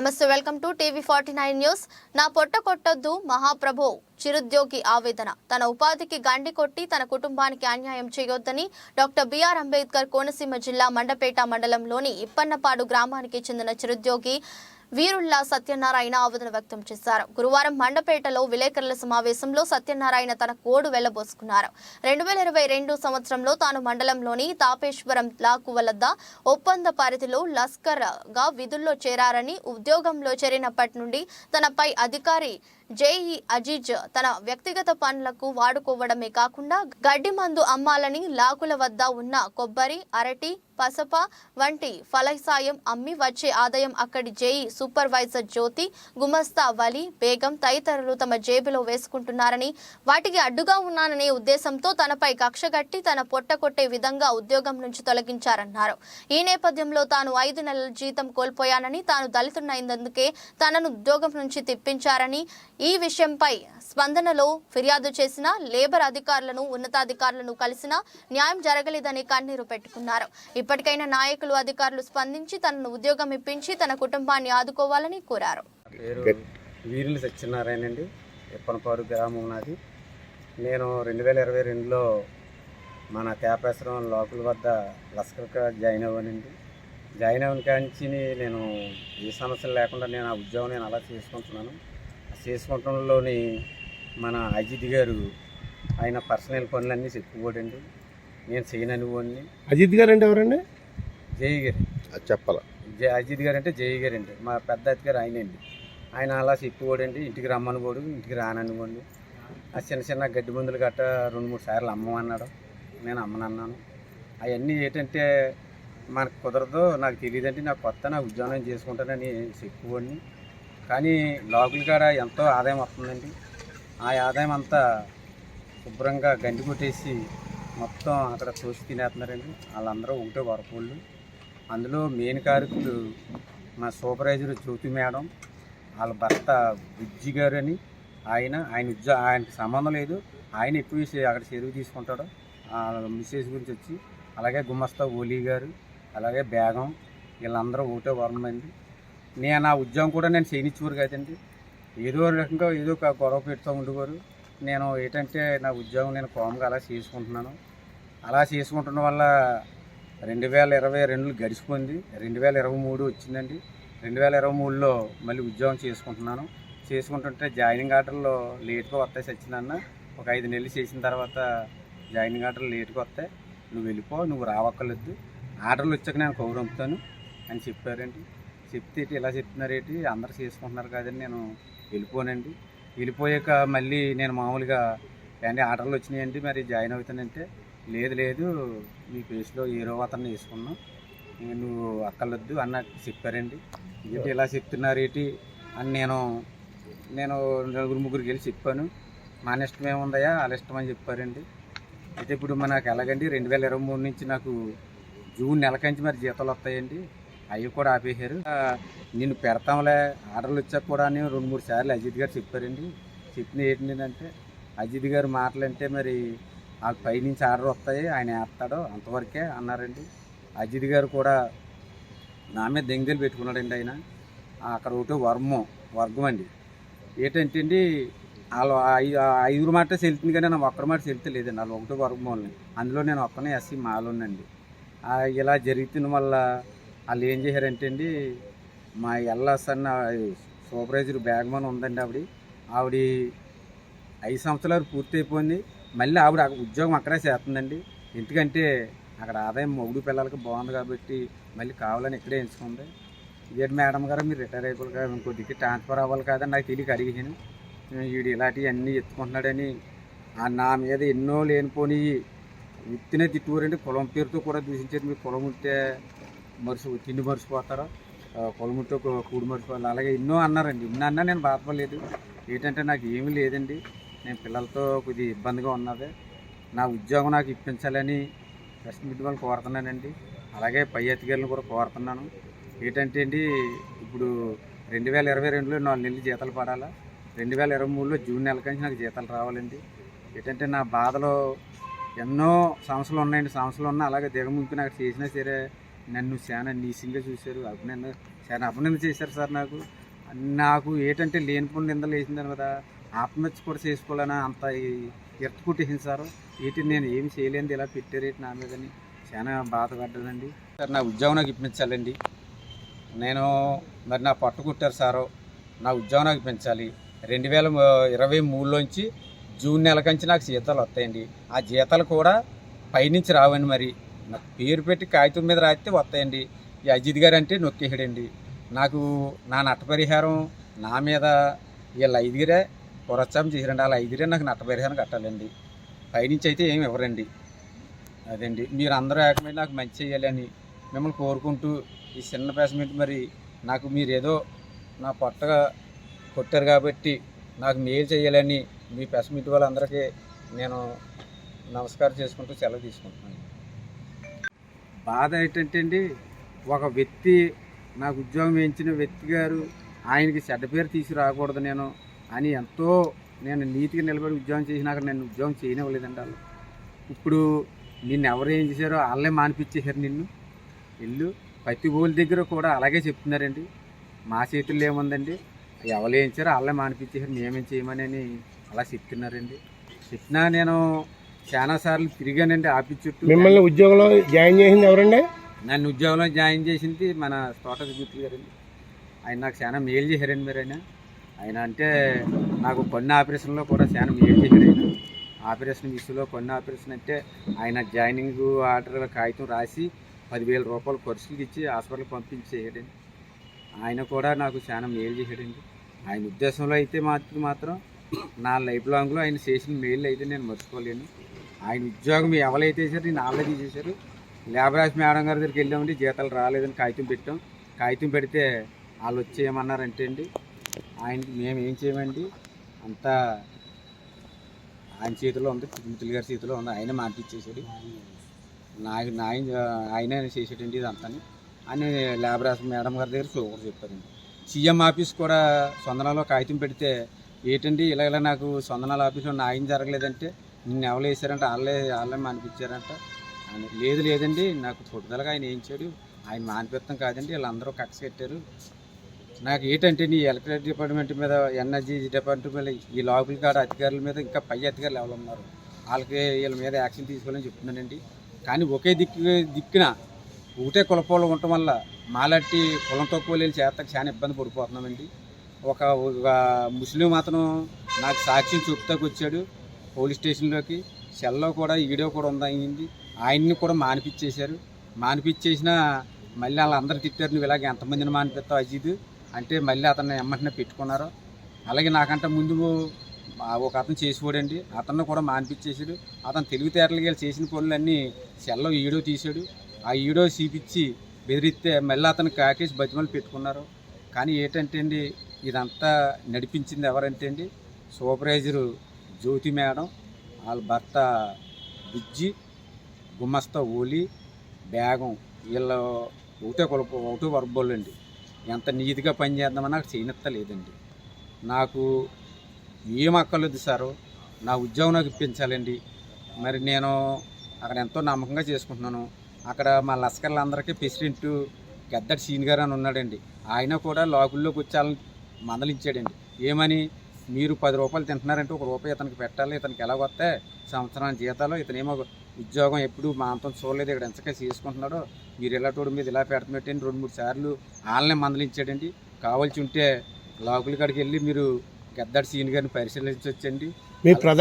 నమస్తే welcome to TV forty nine news. నా పొట్ట కొట్టొద్దు మహాప్రభు చిరుద్యోగి ఆవేదన. తన ఉపాధికి గండి కొట్టి తన కుటుంబానికి అన్యాయం చేయొద్దని డాక్టర్ బిఆర్ అంబేద్కర్ కోనసీమ జిల్లా మండపేట మండలంలోని ఇప్పన్నపాడు గ్రామానికి చెందిన చిరుద్యోగి వీరుల్లా సత్యనారాయణ ఆవేదన వ్యక్తం చేశారు. గురువారం మండపేటలో విలేకరుల సమావేశంలో సత్యనారాయణ తన కోడు వెళ్ళబోసుకున్నారు. రెండు వేల ఇరవై రెండు సంవత్సరంలో తాను మండలంలోని తాపేశ్వరం లాకు వద్ద ఒప్పంద పరిధిలో లస్కర్గా విధుల్లో చేరారని ఉద్యోగంలో చేరినప్పటి నుండి తనపై అధికారి జేఈ అజీజ్ తన వ్యక్తిగత పనులకు వాడుకోవడమే కాకుండా గడ్డి మందు అమ్మాలని లాకుల వద్ద ఉన్న కొబ్బరి అరటి పసప వంటి ఫలసాయం అమ్మి వచ్చే ఆదాయం అక్కడి జేఈ సూపర్వైజర్ జ్యోతి గుమస్తా వలి బేగం తదితరులు తమ జేబులో వేసుకుంటున్నారని వాటికి అడ్డుగా ఉన్నాననే ఉద్దేశంతో తనపై కక్షగట్టి తన పొట్ట కొట్టే విధంగా ఉద్యోగం నుంచి తొలగించారన్నారు. ఈ నేపథ్యంలో తాను ఐదు నెలల జీతం కోల్పోయానని తాను దళితున్నైనందుకే తనను ఉద్యోగం నుంచి తిప్పించారని ఈ విషయంపై స్పందనలో ఫిర్యాదు చేసిన లేబర్ అధికారులను ఉన్నతాధికారులను కలిసినా న్యాయం జరగలేదని కన్నీరు పెట్టుకున్నారు. ఇప్పటికైనా నాయకులు అధికారులు స్పందించి తనను ఉద్యోగం ఇప్పించి తన కుటుంబాన్ని ఆదుకోవాలని కోరారు. వీరులు సత్యనారాయణ అండి. ఇప్పనపాడు గ్రామం నాది. నేను రెండు వేల ఇరవై రెండులో మన తేపేశ్వరం లోకల్ వద్ద లస్కర్గా జాయిన్ అవ్వానండి. జాయిన్ అవ్వని కాంచి నేను ఏ సమస్యలు లేకుండా నేను ఆ ఉద్యోగం నేను అలా చేసుకుంటున్నాను. చేసుకుంటంలోని మన అజిత్ గారు ఆయన పర్సనల్ పనులన్నీ చెప్పుకోడండి. నేను చేయనని వాడిని అజిత్ గారు అంటే ఎవరండి? జై గారు. అది చెప్పాల. జయ అజిత్ గారు అంటే జయ గారు అండి. మా పెద్ద అతి గారు ఆయన అండి. ఆయన అలా చెప్పిపోడండి ఇంటికి రమ్మని పోడు ఇంటికి రాననివ్వండి ఆ చిన్న చిన్న గడ్డి మందులు గట్ట రెండు మూడు సార్లు అమ్మమన్నాడు. నేను అమ్మనన్నాను. అవన్నీ ఏంటంటే మనకు కుదరదు నాకు తెలియదంటే నాకు కొత్త నా ఉద్యోగం చేసుకుంటానని చెప్పుకోండి. కానీ లోకల్ కాడ ఎంతో ఆదాయం వస్తుందండి. ఆ ఆదాయం అంతా శుభ్రంగా గండి కొట్టేసి మొత్తం అక్కడ తోసి తినేస్తున్నారండి. వాళ్ళందరూ ఒకటే వరకోళ్ళు అందులో మెయిన్ కారకులు మా సూపర్వైజర్ జ్యోతి మేడం వాళ్ళ భర్త బుజ్జి గారు అని ఆయన ఆయన ఉద్యోగ ఆయనకి సంబంధం లేదు. ఆయన ఎక్కువ అక్కడ చెరువు తీసుకుంటాడు. ఆ మిస్సెస్ గురించి వచ్చి అలాగే గుమస్తా ఓలీ గారు అలాగే బేగం వీళ్ళందరూ ఒకటే అండి నేను ఆ ఉద్యోగం కూడా నేను చేయనిచ్చేవారు కదండి. ఏదో రకంగా ఏదో ఒక గొడవ పెడుతూ ఉండేవారు నేను ఏంటంటే నా ఉద్యోగం నేను కోమగా అలా చేసుకుంటున్నాను. అలా చేసుకుంటున్న వల్ల రెండు వేల ఇరవై రెండులో గడిచిపోయింది. రెండు వేల ఇరవై మూడు వచ్చిందండి. రెండు వేల ఇరవై మూడులో మళ్ళీ ఉద్యోగం చేసుకుంటున్నాను. చేసుకుంటుంటే జాయినింగ్ ఆర్డర్లో లేట్గా వస్తాయి సచ్చినన్న ఒక ఐదు నెలలు చేసిన తర్వాత జాయినింగ్ ఆర్డర్లు లేట్గా వస్తాయి. నువ్వు వెళ్ళిపో నువ్వు రావక్కర్లేదు. ఆర్డర్లు వచ్చాక నేను కౌరంపుతాను అని చెప్పారండి. చెప్తే ఇలా చెప్తున్నారు ఏంటి అందరు చేసుకుంటున్నారు కాదని నేను వెళ్ళిపోనండి. వెళ్ళిపోయాక మళ్ళీ నేను మామూలుగా ఏంటి ఆర్డర్లు వచ్చినాయండి మరి జాయిన్ అవుతానంటే లేదు లేదు మీ ప్లేస్లో ఏరో అతన్ని వేసుకున్నాం. ఇంక నువ్వు అక్కర్లొద్దు అన్న చెప్పారండి. ఏంటి ఇలా చెప్తున్నారు ఏంటి అని నేను నేను నలుగురు ముగ్గురికి వెళ్ళి చెప్పాను. మా ఇష్టం ఏముందయా వాళ్ళ ఇష్టం అని చెప్పారండి. అయితే ఇప్పుడు మనకు ఎలాగండి రెండు వేల ఇరవై మూడు నుంచి నాకు జూన్ నెలకంచి మరి జీతాలు వస్తాయండి. అవి కూడా ఆపేశారు. నేను నిన్ను పెడతాంలే ఆర్డర్లు వచ్చాక కూడా అని రెండు మూడు సార్లు అజిత్ గారు చెప్పారండి. చెప్పిన ఏంటంటే అజిత్ గారు మాటలంటే మరి ఆ పైనుంచి ఆర్డర్ వస్తాయి ఆయన వేస్తాడు అంతవరకే అన్నారండి. అజిత్ గారు కూడా నా మీద దెంగలు పెట్టుకున్నాడండి ఆయన. అక్కడ ఒకటి వర్మం వర్గం అండి. ఏంటంటే అండి వాళ్ళు ఐదుగురు మాట సెలుతుంది కానీ నేను ఒక్కరి మాట సెలుతే వాళ్ళు ఒకటి వర్గం వాళ్ళని. అందులో నేను ఒక్కనే ఎస్సీ మాలోనండి ఇలా జరుగుతున్న వల్ల వాళ్ళు ఏం చేశారంటే అండి మా ఎల్ఎస్ అన్న సూపర్వైజర్ బ్యాగ్మన్ ఉందండి ఆవిడ. ఆవిడ ఐదు సంవత్సరాలు పూర్తి అయిపోయింది. మళ్ళీ ఆవిడ ఉద్యోగం అక్కడే చేస్తుందండి. ఎందుకంటే అక్కడ ఆదాయం మొగుడు పిల్లలకి బాగుంది కాబట్టి మళ్ళీ కావాలని ఇక్కడే ఎంచుకుంది. ఇదేంటి మేడం గారు మీరు రిటైర్ అయిపోవాలి కదా ఇంకొద్దికి ట్రాన్స్ఫర్ అవ్వాలి కాదని నాకు తెలియక అడిగాను వీడు ఇలాంటివి అన్నీ ఎత్తుకుంటున్నాడని నా మీద ఎన్నో లేనిపోని ఉత్తినే తిట్టుకోరండి కులం పేరుతో కూడా దూషించేది మీ కులం ఉంటే మరుసు తిండి మర్చిపోతారు పొలముట్టు కూడి మర్చిపోవాలి అలాగే ఎన్నో అన్నారండి. ఇన్ని అన్నా నేను బాధపడలేదు. ఏంటంటే నాకు ఏమీ లేదండి. నేను పిల్లలతో కొద్దిగా ఇబ్బందిగా ఉన్నది. నా ఉద్యోగం నాకు ఇప్పించాలని ప్రెస్ మీట్ వాళ్ళు కోరుతున్నానండి. అలాగే పై అధికారులను కూడా కోరుతున్నాను. ఏంటంటే అండి ఇప్పుడు రెండు వేల ఇరవై రెండులో నాలుగు నెలలు జీతాలు పడాలా? రెండు వేల ఇరవై మూడులో జూన్ నెల నుంచి నాకు జీతాలు రావాలండి. ఏంటంటే నా బాధలో ఎన్నో సమస్యలు ఉన్నాయండి. సమస్యలు ఉన్నా అలాగే దిగముంపు నాకు చేసినా సరే నన్ను చాలా నీసింగా చూశారు. అభినందన చాలా అభినందన చేశారు సార్ నాకు. నాకు ఏంటంటే లేనిపోయిన నిందలు వేసిందని కదా. ఆత్మహత్య కూడా చేసుకోవాలని? అంత ఎత్తు కొట్టేసింది సార్. ఏంటి నేను ఏమి చేయలేదు ఇలా పెట్టారేంటి నా మీదని చాలా బాధపడ్డానండి సార్ నా ఉద్యోగం నాకు ఇప్పించాలండి. నేను మరి నా పట్టు కుట్టారు సారు. నా ఉద్యోగం నాకు పెంచాలి రెండు వేల ఇరవై మూడులోంచి జూన్ నెల కంచి నాకు జీతాలు వస్తాయండి. ఆ జీతాలు కూడా పైనుంచి రావండి మరి. నాకు పేరు పెట్టి కాగితం మీద రాస్తే వస్తాయండి. ఈ అజిత్ గారు అంటే నొక్కేసాడండి నాకు నా నట్టపరిహారం నా మీద వీళ్ళ ఐదుగురే పురస్కారం చేశారండి. వాళ్ళ ఐదుగురే నాకు నట్టపరిహారం కట్టాలండి. పైనుంచి అయితే ఏమి ఇవ్వరండి. అదండి. మీరు అందరూ ఏకమైన నాకు మంచి చేయాలని మిమ్మల్ని కోరుకుంటూ ఈ చిన్న పేసమెంట్ మరి నాకు మీరేదో నా పొట్టగా కొట్టారు కాబట్టి నాకు మేలు చేయాలని మీ పెసమిట్ వాళ్ళందరికీ నేను నమస్కారం చేసుకుంటూ సెలవు తీసుకుంటున్నాను. బాధ ఏంటంటే అండి ఒక వ్యక్తి నాకు ఉద్యోగం వేయించిన వ్యక్తి గారు ఆయనకి చెడ్డ పేరు తీసుకురాకూడదు నేను అని ఎంతో నేను నీతిగా నిలబడి ఉద్యోగం చేసినాక నేను ఉద్యోగం చేయనివ్వలేదండి వాళ్ళు. ఇప్పుడు నిన్ను ఎవరు ఏం చేశారో వాళ్ళే మానిపించేశారు నిన్ను. ఇల్లు ప్రతి ఊళ్ళ దగ్గర కూడా అలాగే చెప్తున్నారండి. మా చేతుల్లో ఏముందండి? ఎవరు ఏం చేశారో వాళ్ళే మానిపించేశారు మేమేం చేయమని అని అలా చెప్తున్నారండి. చెప్పినా నేను చాలాసార్లు తిరిగానండి ఆఫీస్ చుట్టూ మిమ్మల్ని ఉద్యోగంలో జాయిన్ చేసింది ఎవరండి? నన్ను ఉద్యోగంలో జాయిన్ చేసింది మన తోట గుర్తు గారండి. ఆయన నాకు చాలా మేలు చేశారండి మీరు ఆయన. ఆయన అంటే నాకు కొన్ని ఆపరేషన్లో కూడా చాలా మేలు చేశారు ఆయన. ఆపరేషన్ విషయంలో కొన్ని ఆపరేషన్ అంటే ఆయన జాయినింగ్ ఆర్డర్ కాగితం రాసి పదివేల రూపాయలు ఖర్చులు ఇచ్చి హాస్పిటల్కి పంపించి చేశాడండి ఆయన కూడా నాకు చాలా మేలు చేశాడండి. ఆయన ఉద్దేశంలో అయితే మాత్రం మాత్రం నా లైఫ్ లాంగ్లో ఆయన చేసిన మేలు అయితే నేను మర్చిపోలేను. ఆయన ఉద్యోగం ఎవరైతే చేశారో నేను ఆల్రెడీ చేశారు. లేబరాజ్ మేడం గారి దగ్గరికి వెళ్ళామండి జీతాలు రాలేదని కాగితం పెట్టాం. కాగితం పెడితే వాళ్ళు వచ్చి ఏమన్నారంటే అండి ఆయనకి మేము ఏం చేయమండి? అంతా ఆయన చేతిలో ఉంది మిత్రులు గారి చేతిలో ఉంది ఆయన మాటిచ్చేసాడు నాకు నా ఆయన చేసేటండి ఇదంతా అని లేబరాజ్ మేడం గారి దగ్గర చూపరు చెప్పారండి. సీఎం ఆఫీస్ కూడా సొందనలో కాగితం పెడితే ఏంటండి ఇలా ఇలా నాకు సొందనాల ఆఫీస్లో న్యాయం జరగలేదంటే నిన్ను ఎవరు వేసారంటే వాళ్ళే వాళ్ళే మానిపించారంట. లేదు లేదండి నాకు పుట్టుదలగా ఆయన ఏం చేయడు ఆయన మానిపిస్తాం కాదండి వీళ్ళందరూ కక్ష కట్టారు. నాకు ఏంటంటే నీ ఎలక్ట్రిక్ డిపార్ట్మెంట్ మీద ఎనర్జీ డిపార్ట్మెంట్ మీద ఈ లోకల్ కాడ అధికారుల మీద ఇంకా పై అధికారులు ఎవరు ఉన్నారు? వాళ్ళకి వీళ్ళ మీద యాక్షన్ తీసుకోవాలని చెప్తున్నానండి. కానీ ఒకే దిక్కు దిక్కున ఒకటే కులపోలు ఉండటం వల్ల మాలాంటి కులం తక్కువ లేని చేతకు చాలా ఇబ్బంది పడిపోతున్నామండి. ఒక ముస్లిం మాత్రం నాకు సాక్ష్యం చూపుతాకు వచ్చాడు పోలీస్ స్టేషన్లోకి. సెల్లో కూడా ఈడో కూడా ఉందయింది. ఆయన్ని కూడా మానిపించేశారు. మానిపించేసిన మళ్ళీ వాళ్ళందరూ తిట్టారు నువ్వు ఇలాగ ఎంతమందిని మానిపిస్తావు అజీద్? అంటే మళ్ళీ అతన్ని ఎమ్మటనే పెట్టుకున్నారు. అలాగే నాకంటే ముందు ఒక అతను చేసిపోడండి. అతన్ని కూడా మానిపించేసాడు అతను తెలివితేటలు చేసిన పనులన్నీ సెల్లో ఈడో తీసాడు ఆ ఈడో చీపించి బెదిరిస్తే మళ్ళీ అతను కాకేసి బతిమలు పెట్టుకున్నారు. కానీ ఏంటంటే అండి ఇదంతా నడిపించింది ఎవరంటే అండి సూపర్వైజరు జ్యోతి మేడం వాళ్ళ భర్త బుజ్జి గుమ్మస్తా ఓలి బేగం. వీళ్ళ ఒకటే కొలుపు ఒకటే వర్బోళ్ళు అండి. ఎంత నీతిగా పనిచేద్దామని నాకు చేయనెత్తలేదండి నాకు ఏం అక్కర్లేదు సారు. నా ఉద్యోగం నాకు ఇప్పించాలండి. మరి నేను అక్కడ ఎంతో నమ్మకంగా చేసుకుంటున్నాను. అక్కడ మా లస్కర్లందరికీ ప్రెసిడెంట్ గద్దడి సీన్ గారు అని ఉన్నాడండి. ఆయన కూడా లోకుల్లోకి వచ్చి వాళ్ళని మందలించాడండి. ఏమని? మీరు పది రూపాయలు తింటున్నారంటే ఒక రూపాయి ఇతనికి పెట్టాలి ఇతనికి ఎలా వస్తే సంవత్సరానికి జీతాలు ఇతనేమో ఉద్యోగం ఎప్పుడు మా అంతం చూడలేదు ఇక్కడ ఎంచగా చేసుకుంటున్నాడో. మీరు ఇలాంటి మీద ఇలా పెడుతున్నట్టండి రెండు మూడు సార్లు వాళ్ళనే మందలించాడండి. కావాల్సి ఉంటే లోకుల కాడికి వెళ్ళి మీరు గద్దడి సీన్ గారిని పరిశీలించవచ్చండి మీ ప్రధాన